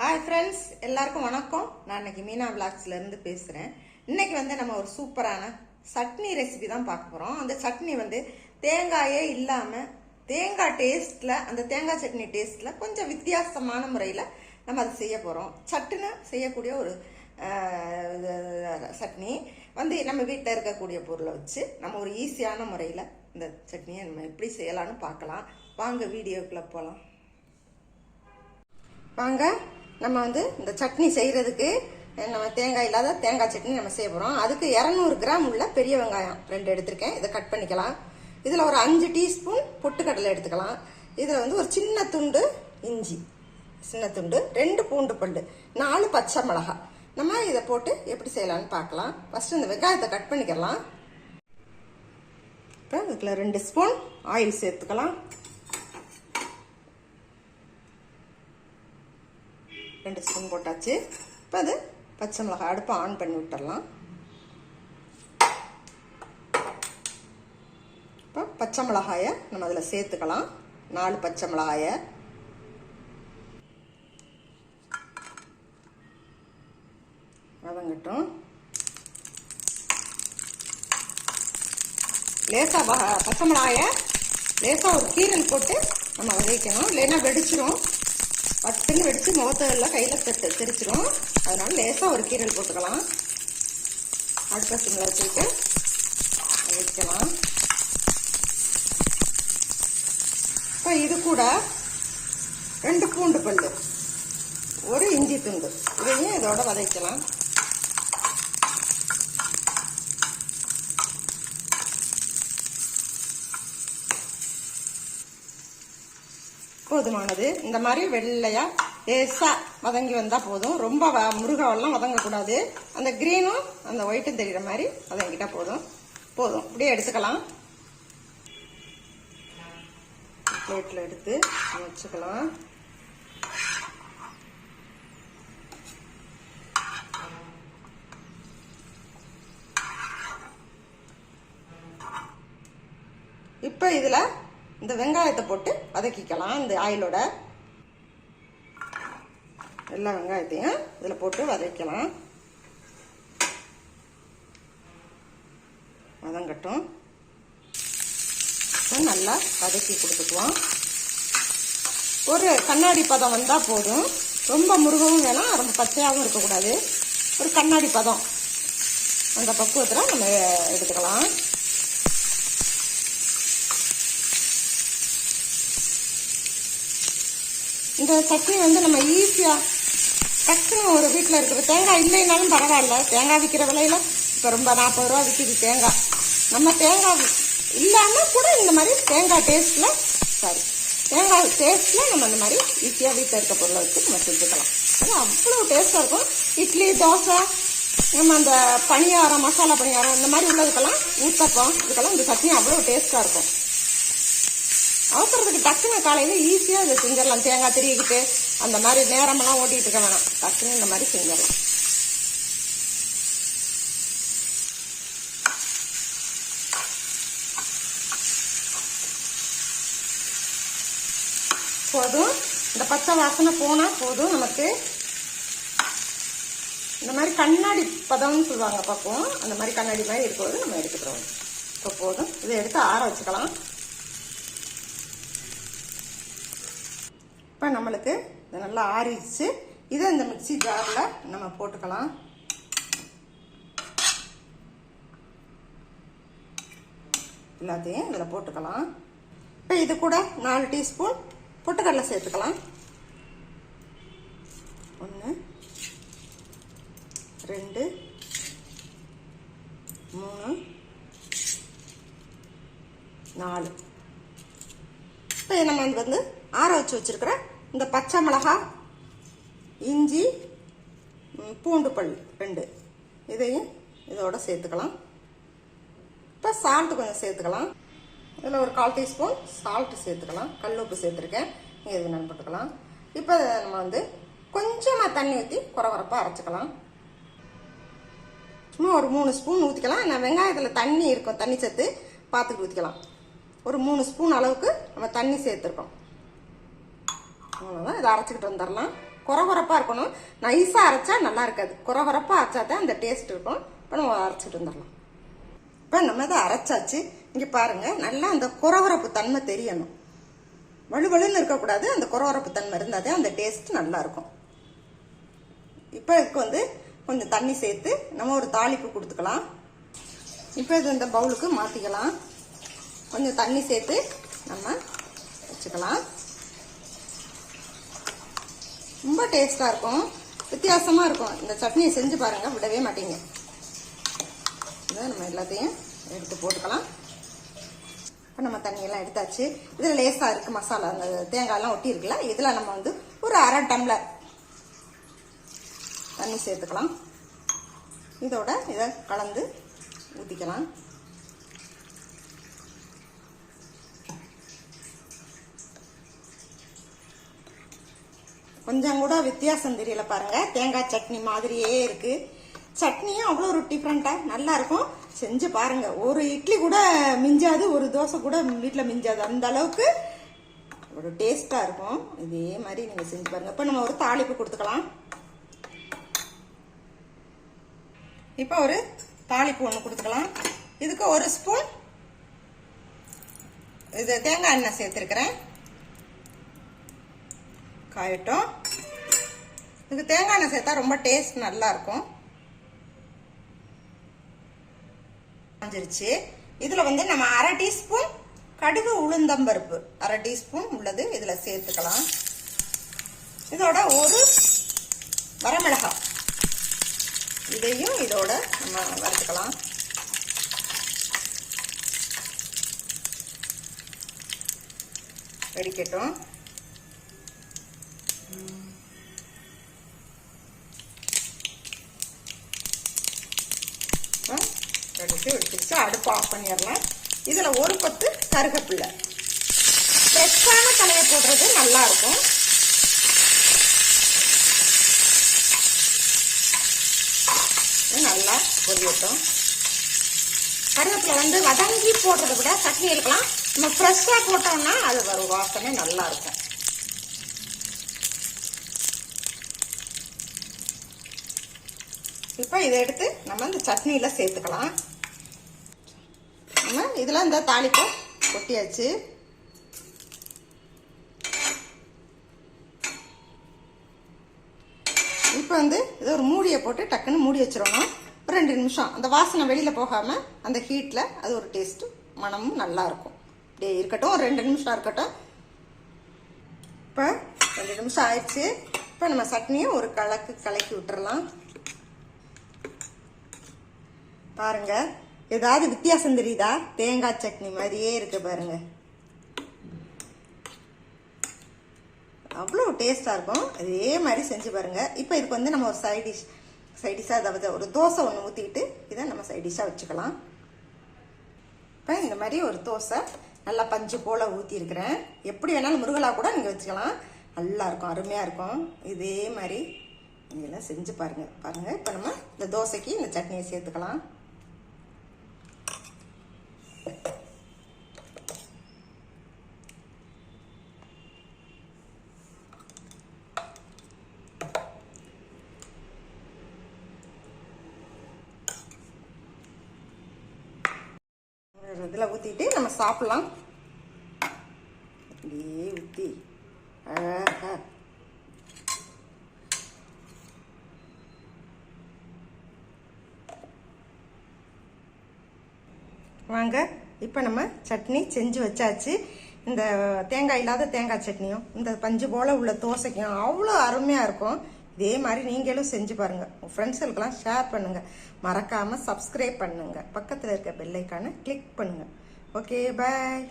Hi friends எல்லாருக்கும் வணக்கம். நான் இன்னைக்கு மீனா விளாக்ஸ்லேருந்து பேசுகிறேன் இன்னைக்கு வந்து நம்ம ஒரு சூப்பரான சட்னி ரெசிபி தான் பார்க்க போகிறோம் அந்த சட்னி வந்து தேங்காயே இல்லாமல் தேங்காய் டேஸ்ட்டில் அந்த தேங்காய் சட்னி டேஸ்ட்டில் கொஞ்சம் வித்தியாசமான முறையில் நம்ம அதை செய்ய போகிறோம் சட்டுன்னு செய்யக்கூடிய ஒரு இது, சட்னி. வந்து நம்ம வீட்டில் இருக்கக்கூடிய பொருளை வச்சு நம்ம ஒரு ஈஸியான முறையில் இந்த சட்னியை நம்ம எப்படி செய்யலாம்னு பார்க்கலாம். வாங்க வீடியோக்குள்ளே போகலாம் வாங்க. நம்ம வந்து இந்த சட்னி செய்கிறதுக்கு நம்ம தேங்காய் இல்லாத தேங்காய் சட்னி நம்ம செய்ய போகிறோம் அதுக்கு இரநூறு கிராம் உள்ள பெரிய வெங்காயம் ரெண்டு எடுத்திருக்கேன். இதை கட் பண்ணிக்கலாம். இதில் ஒரு அஞ்சு டீஸ்பூன் பொட்டுக்கடலை எடுத்துக்கலாம். இதில் வந்து ஒரு சின்ன துண்டு இஞ்சி சின்ன துண்டு ரெண்டு பூண்டு பல்லு நாலு பச்சை மிளகா நம்ம இதை போட்டு எப்படி செய்யலாம்னு பார்க்கலாம். ஃபஸ்ட்டு இந்த வெங்காயத்தை கட் பண்ணிக்கலாம். இப்போ இதுக்குள்ள ரெண்டு ஸ்பூன் ஆயில் சேர்த்துக்கலாம். ரெண்டு ஸ்பூன் போட்டாச்சு. இப்போ அது பச்சை மிளகாய் அடுப்பை ஆன் பண்ணி விட்டுடலாம் இப்போ பச்சை மிளகாயை நம்ம அதில் சேர்த்துக்கலாம். நாலு பச்சை மிளகாயை. வதங்கட்டும். லேசாக பச்சை மிளகாயை லேசாக ஒரு கீரல் போட்டு நம்ம வதக்கணும் இல்லைன்னா வெடிச்சிரும். பட்டுன்னு வெடிச்சு முகத்தெல்லாம் கையில் தெட்டு தெரிச்சிடும் அதனால லேசாக ஒரு கீரல் போட்டுக்கலாம். அடுத்த சிம்மில் வச்சுட்டு வைக்கலாம் இப்போ இது கூட ரெண்டு பூண்டு பல்லு ஒரு இஞ்சி துண்டு. இதையும் இதோட வதக்கலாம். போதுமானது இந்த மாதிரி வெள்ளையா லேசா வதங்கி வந்தா போதும். ரொம்ப வ- முருகாவெல்லாம் வதங்கக்கூடாது. அந்த கிரீனும் அந்த ஒயிட்டும் தெரியுற மாதிரி வதங்கிட்டா போதும். போதும். இப்படியே எடுத்துக்கலாம். பிளேட்ல எடுத்து வச்சுக்கலாம். இப்போ இதில் இந்த வெங்காயத்தை போட்டு வதக்கிக்கலாம். இந்த ஆயிலோட எல்லா வெங்காயத்தையும் இதில் போட்டு வதக்கலாம். வதங்கட்டும். நல்லா வதக்கி கொடுத்துக்குவோம் ஒரு கண்ணாடி பதம் வந்தால் போதும். ரொம்ப முருகவும் வேணாம் ரொம்ப பச்சையாகவும் இருக்கக்கூடாது. ஒரு கண்ணாடி பதம் அந்த பக்குவத்தில் நம்ம எடுத்துக்கலாம். இந்த சட்னி வந்து நம்ம ஈஸியாக டக்குன்னு ஒரு வீட்டில் இருக்கிற தேங்காய் இல்லைனாலும் பரவாயில்ல. தேங்காய் விற்கிற விலையில இப்போ ரொம்ப நாற்பது ரூபா விற்கிது தேங்காய். நம்ம தேங்காய் இல்லாமல் கூட இந்த மாதிரி தேங்காய் டேஸ்ட்டில் சாரி தேங்காய் டேஸ்ட்டில் நம்ம இந்த மாதிரி ஈஸியாக வீட்டில் இருக்க பொருளை வச்சு நம்ம செஞ்சுக்கலாம். அது அவ்வளோ டேஸ்ட்டாக இருக்கும். இட்லி தோசை நம்ம அந்த பணியாரம் மசாலா பணியாரம் இந்த மாதிரி உள்ளதுக்கெல்லாம் ஊத்தப்பம் இதுக்கெல்லாம் இந்த சட்னி அவ்வளோ டேஸ்ட்டாக இருக்கும். அவசரத்துக்கு டக்குன்னு காலையில் ஈஸியாக இதை செஞ்சிடலாம். தேங்காய் திருவிக்கிட்டு அந்த மாதிரி நேரமெல்லாம் ஓட்டிகிட்டு இருக்க வேணாம். டக்குன்னு இந்த மாதிரி செஞ்சிடலாம். போதும். இந்த பச்சை வாசனை போனால் போதும் நமக்கு. இந்த மாதிரி கண்ணாடி பதம்னு சொல்லுவாங்க பக்குவம் அந்த மாதிரி கண்ணாடி மாதிரி இருக்கும்போது நம்ம எடுத்துக்கிறோம். இப்போ போதும். இதை எடுத்து ஆற வச்சுக்கலாம். இப்போ நம்மளுக்கு இது நல்லா ஆறிடுச்சு. இதை இந்த மிக்ஸி ஜாரில் நம்ம போட்டுக்கலாம். எல்லாத்தையும் இதில் போட்டுக்கலாம். இப்போ இது கூட நாலு டீஸ்பூன் பொட்டுக்கடலை சேர்த்துக்கலாம். ஒன்று ரெண்டு மூணு நாலு. இப்போ நம்ம இது வந்து ஆற வச்சு வச்சுருக்கிற இந்த பச்சை மிளகாய் இஞ்சி பூண்டு பல் ரெண்டு. இதையும் இதோட சேர்த்துக்கலாம். இப்போ சால்ட்டு கொஞ்சம் சேர்த்துக்கலாம். இதில் ஒரு கால் டீஸ்பூன் சால்ட்டு சேர்த்துக்கலாம். கல் உப்பு சேர்த்துருக்கேன். நீங்கள் இது நண்பட்டுக்கலாம் இப்போ நம்ம வந்து கொஞ்சமாக தண்ணி ஊற்றி குறவரப்பாக அரைச்சிக்கலாம். சும்மா ஒரு மூணு ஸ்பூன் ஊற்றிக்கலாம் நான் வெங்காயத்தில் தண்ணி இருக்கும் தண்ணி சேர்த்து பார்த்துட்டு ஊற்றிக்கலாம் ஒரு மூணு ஸ்பூன் அளவுக்கு நம்ம தண்ணி சேர்த்துருக்கோம். அவ்வளோதான் இதை அரைச்சிக்கிட்டு வந்துடலாம். குறகுறப்பாக இருக்கணும். நைஸாக அரைச்சா நல்லா இருக்காது. குறகுறப்பாக அரைச்சா தான் அந்த டேஸ்ட் இருக்கும். இப்போ நம்ம அரைச்சிட்டு வந்துடலாம். இப்போ நம்ம இதை அரைச்சாச்சு. இங்கே பாருங்க. நல்லா அந்த குறகுறப்பு தன்மை தெரியணும். வலுவலுன்னு இருக்கக்கூடாது. அந்த குறகுறப்பு தன்மை இருந்தாதே அந்த டேஸ்ட் நல்லா இருக்கும். இப்போ இதுக்கு வந்து கொஞ்சம் தண்ணி சேர்த்து நம்ம ஒரு தாளிப்பு கொடுத்துக்கலாம். இப்போ இது இந்த பவுலுக்கு மாற்றிக்கலாம் கொஞ்சம் தண்ணி சேர்த்து நம்ம வச்சுக்கலாம். ரொம்ப டேஸ்ட்டாக இருக்கும். வித்தியாசமாக இருக்கும். இந்த சட்னியை செஞ்சு பாருங்கள் விடவே மாட்டீங்க. இதை நம்ம எல்லாத்தையும் எடுத்து போட்டுக்கலாம். இப்போ நம்ம தண்ணியெல்லாம் எடுத்தாச்சு. இதில் லேசாக இருக்குது மசாலா. அந்த தேங்காயெல்லாம் ஒட்டி இருக்குல்ல இதில் நம்ம வந்து ஒரு அரை டம்ளர் தண்ணி சேர்த்துக்கலாம். இதோட இதை கலந்து ஊற்றிக்கலாம் கொஞ்சம் கூட வித்தியாசம் தெரியல பாருங்க. தேங்காய் சட்னி மாதிரியே இருக்கு. சட்னியும் அவ்வளோ ஒரு டிஃப்ரெண்ட்டாக நல்லா இருக்கும். செஞ்சு பாருங்க. ஒரு இட்லி கூட மிஞ்சாது ஒரு தோசை கூட வீட்டில் மிஞ்சாது. அந்த அளவுக்கு ஒரு டேஸ்ட்டாக இருக்கும். இதே மாதிரி நீங்கள் செஞ்சு பாருங்க. இப்போ நம்ம ஒரு தாளிப்பு கொடுத்துக்கலாம். இப்போ ஒரு தாளிப்பு ஒன்று கொடுத்துக்கலாம். இதுக்கு ஒரு ஸ்பூன் இது தேங்காய் எண்ணெய் சேர்த்துருக்கிறேன். காயட்டும். இதுக்கு தேங்காய் எண்ணெய் சேர்த்தா ரொம்ப டேஸ்ட் நல்லா இருக்கும் காஞ்சிருச்சு. இதில் வந்து நம்ம அரை டீஸ்பூன் கடுகு உளுந்தம்பருப்பு. அரை டீஸ்பூன் உள்ளது இதில் சேர்த்துக்கலாம். இதோட ஒரு வரமிளகாய். இதையும் இதோட நம்ம வறுத்துக்கலாம். வெடிக்கட்டும். எடுத்து வெடிச்சிருச்சு அடுப்பு ஆஃப் பண்ணிடலாம். இதில் ஒரு பத்து கருகப்பில்லை ஃப்ரெஷ்ஷான தலையை போடுறது நல்லா இருக்கும். நல்லா பொரியட்டும் கருவேப்பிலை வந்து வதங்கி போடுறத விட சட்னி இருக்கலாம் நம்ம ஃப்ரெஷ்ஷாக போட்டோம்னா அது ஒரு வாசனை நல்லா இப்போ இதை எடுத்து நம்ம இந்த சட்னியில் சேர்த்துக்கலாம். நம்ம இதெல்லாம் இந்த தாளிப்பை கொட்டியாச்சு. இப்போ வந்து இது ஒரு மூடியை போட்டு டக்குன்னு மூடி வச்சிடணும். ஒரு ரெண்டு நிமிஷம். அந்த வாசனை வெளியில் போகாமல் அந்த ஹீட்டில் அது ஒரு டேஸ்ட்டு மனமும் நல்லா இருக்கும். இப்படியே இருக்கட்டும். ஒரு ரெண்டு நிமிஷம் இருக்கட்டும். இப்போ ரெண்டு நிமிஷம் ஆயிடுச்சு. இப்போ நம்ம சட்னியை ஒரு கலக்கு கலக்கி விட்டுறலாம். பாருங்க. ஏதாவது வித்தியாசம் தெரியுதா? தேங்காய் சட்னி மாதிரியே இருக்கு பாருங்க. அவ்வளோ டேஸ்டாக இருக்கும். அதே மாதிரி செஞ்சு பாருங்க. இப்போ இதுக்கு வந்து நம்ம ஒரு சைட் டிஷ் சைட் டிஷ்ஷாக அதாவது ஒரு தோசை ஒன்று ஊற்றிக்கிட்டு இதை நம்ம சைட் டிஷ்ஷாக வச்சுக்கலாம். இப்போ இந்த மாதிரி ஒரு தோசை நல்லா பஞ்சு போல் ஊற்றிருக்கிறேன் எப்படி வேணாலும் முருகலா கூட நீங்கள் வச்சுக்கலாம். நல்லா இருக்கும் அருமையாக இருக்கும். இதே மாதிரி இதெல்லாம் செஞ்சு பாருங்கள் பாருங்கள் இப்போ நம்ம இந்த தோசைக்கு இந்த சட்னியை சேர்த்துக்கலாம். இதில் ஊற்றிட்டு நம்ம சாப்பிட்லாம். அப்படியே ஊற்றி அழகா வாங்க இப்போ நம்ம சட்னி செஞ்சு வச்சாச்சு. இந்த தேங்காய் இல்லாத தேங்காய் சட்னியும் இந்த பஞ்சு போல் உள்ள தோசைக்கும் அவ்வளோ அருமையாக இருக்கும். இதே மாதிரி நீங்களும் செஞ்சு பாருங்கள் உங்கள் ஃப்ரெண்ட்ஸுக்கெல்லாம் ஷேர் பண்ணுங்கள் மறக்காமல் சப்ஸ்கிரைப் பண்ணுங்கள் பக்கத்தில் இருக்க பெல்லைக்கான கிளிக் பண்ணுங்கள் ஓகே பாய்